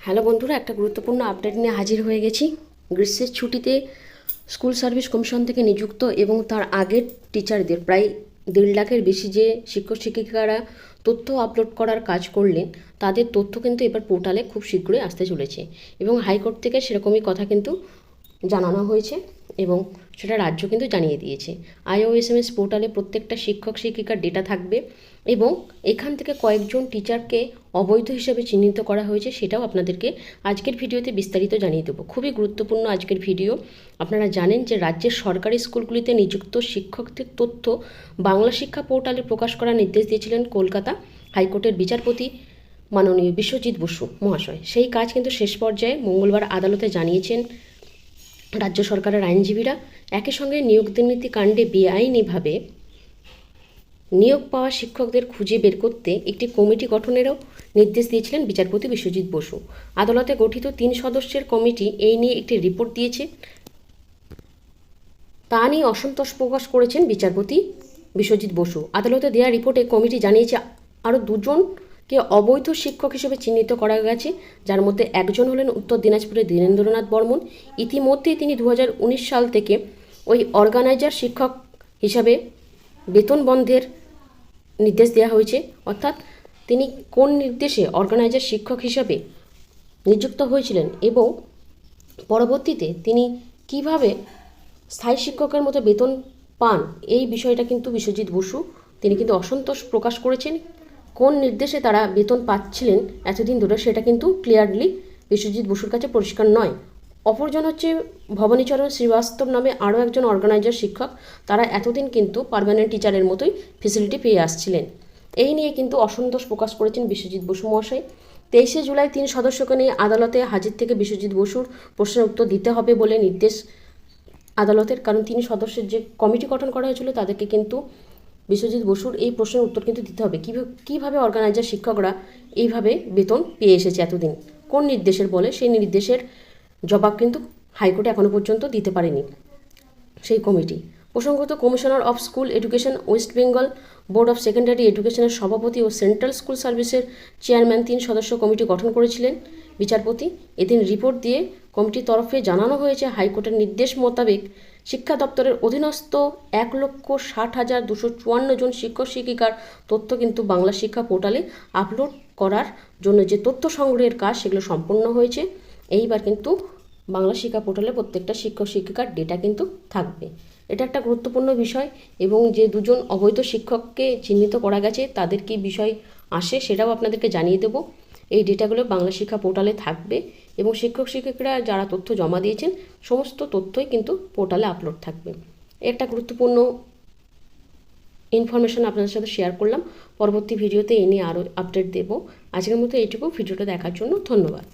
Hello বন্ধুরা, একটা গুরুত্বপূর্ণ আপডেট নিয়ে হাজির হয়ে গেছি। গ্রীষ্মের ছুটিতে স্কুল সার্ভিস কমিশন থেকে নিযুক্ত এবং তার আগের টিচারদের প্রায় দেড় লাখের বেশি যে শিক্ষক শিক্ষিকারা তথ্য আপলোড করার কাজ করলেন, তাদের তথ্য কিন্তু এবার পোর্টালে খুব শীঘ্রই আসতে চলেছে এবং হাইকোর্ট থেকে সেরকমই কথা কিন্তু জানানো হয়েছে। এবং সেটা রাজ্য কিন্তু জানিয়ে দিয়েছে। আইওএসএমএস পোর্টালে প্রত্যেকটা শিক্ষক, শিক্ষিকার ডেটা থাকবে এবং এখান থেকে কয়েকজন টিচারকে অবৈধ হিসেবে চিহ্নিত করা হয়েছে সেটাও আপনাদেরকে আজকের ভিডিওতে বিস্তারিত জানিয়ে দেবো। খুবই গুরুত্বপূর্ণ আজকের ভিডিও। আপনারা জানেন যে রাজ্যের সরকারি স্কুলগুলিতে নিযুক্ত শিক্ষকদের তথ্য বাংলা শিক্ষা পোর্টালে প্রকাশ করার নির্দেশ দিয়েছিলেন কলকাতা হাইকোর্টের বিচারপতি মাননীয় বিশ্বজিৎ বসু মহাশয়। সেই কাজ কিন্তু শেষ পর্যায়ে মঙ্গলবার আদালতে জানিয়েছেন রাজ্য সরকারের আইনজীবীরা একই সঙ্গে নিয়োগ দুর্নীতি কাণ্ডে বেআইনিভাবে নিয়োগ পাওয়া শিক্ষকদের খুঁজে বের করতে একটি কমিটি গঠনেরও নির্দেশ দিয়েছিলেন বিচারপতি বিশ্বজিৎ বসু। আদালতে গঠিত তিন সদস্যের কমিটি এই নিয়ে একটি রিপোর্ট দিয়েছে। তা নিয়ে অসন্তোষ প্রকাশ করেছেন বিচারপতি বিশ্বজিৎ বসু। আদালতে দেওয়া রিপোর্টে কমিটি জানিয়েছে আরও দুজনকে অবৈধ শিক্ষক হিসেবে চিহ্নিত করা গেছে, যার মধ্যে একজন হলেন উত্তর দিনাজপুরের দীনেন্দ্রনাথ বর্মন। ইতিমধ্যেই তিনি দু হাজার উনিশ সাল থেকে ওই অর্গানাইজার শিক্ষক হিসাবে বেতন বন্ধের নির্দেশ দেওয়া হয়েছে। অর্থাৎ তিনি কোন নির্দেশে অর্গানাইজার শিক্ষক হিসাবে নিযুক্ত হয়েছিলেন এবং পরবর্তীতে তিনি কীভাবে স্থায়ী শিক্ষকের মতো বেতন পান, এই বিষয়টা কিন্তু বিশ্বজিৎ বসু, তিনি কিন্তু অসন্তোষ প্রকাশ করেছেন। কোন নির্দেশে তারা বেতন পাচ্ছিলেন এতদিন ধরে সেটা কিন্তু ক্লিয়ারলি বিশ্বজিৎ বসুর কাছে পরিষ্কার নয়। অপরজন হচ্ছে ভবানীচরণ শ্রীবাস্তব নামে আরও একজন অর্গানাইজার শিক্ষক। তারা এতদিন কিন্তু পার্মানেন্ট টিচারের মতোই ফেসিলিটি পেয়ে আসছিলেন। এই নিয়ে কিন্তু অসন্তোষ প্রকাশ করেছেন বিশ্বজিৎ বসু মহাশয়। তেইশে জুলাই তিন সদস্যকে নিয়ে আদালতে হাজির থেকে বিশ্বজিৎ বসুর প্রশ্নের উত্তর দিতে হবে বলে নির্দেশ আদালতের। কারণ তিনি সদস্যের যে কমিটি গঠন করা হয়েছিল তাদেরকে কিন্তু বিশ্বজিৎ বসুর এই প্রশ্নের উত্তর কিন্তু দিতে হবে। কীভাবে কীভাবে অর্গানাইজার শিক্ষকরা এইভাবে বেতন পেয়ে এসেছে এতদিন? কোন নির্দেশের বলে? সেই নির্দেশের জবাব কিন্তু হাইকোর্টে এখনও পর্যন্ত দিতে পারেনি সেই কমিটি। প্রসঙ্গত commissioner of school education, West Bengal board of secondary এডুকেশনের সভাপতি ও সেন্ট্রাল স্কুল সার্ভিসের চেয়ারম্যান তিন সদস্য কমিটি গঠন করেছিলেন। বিচারপতি এদিন রিপোর্ট দিয়ে কমিটির তরফে জানানো হয়েছে, হাইকোর্টের নির্দেশ মোতাবেক শিক্ষা দপ্তরের অধীনস্থ এক লক্ষ ষাট হাজার দুশো চুয়ান্ন জন শিক্ষক শিক্ষিকার তথ্য কিন্তু বাংলা শিক্ষা পোর্টালে আপলোড করার জন্য যে তথ্য সংগ্রহের কাজ সেগুলো সম্পন্ন হয়েছে। এইবার কিন্তু বাংলা শিক্ষা পোর্টালে প্রত্যেকটা শিক্ষক শিক্ষিকার ডেটা কিন্তু থাকবে। এটা একটা গুরুত্বপূর্ণ বিষয় এবং যে দুজন অবৈধ শিক্ষককে চিহ্নিত করা গেছে তাদের কি বিষয় আসে সেটাও আপনাদেরকে জানিয়ে দেবো। এই ডেটাগুলো বাংলা শিক্ষা পোর্টালে থাকবে এবং শিক্ষক শিক্ষিকরা যারা তথ্য জমা দিয়েছেন, সমস্ত তথ্যই কিন্তু পোর্টালে আপলোড থাকবে। একটা গুরুত্বপূর্ণ ইনফরমেশান আপনাদের সাথে শেয়ার করলাম। পরবর্তী ভিডিওতে এ নিয়ে আরও আপডেট দেব। আজকের মতো এইটুকু। ভিডিওটা দেখার জন্য ধন্যবাদ।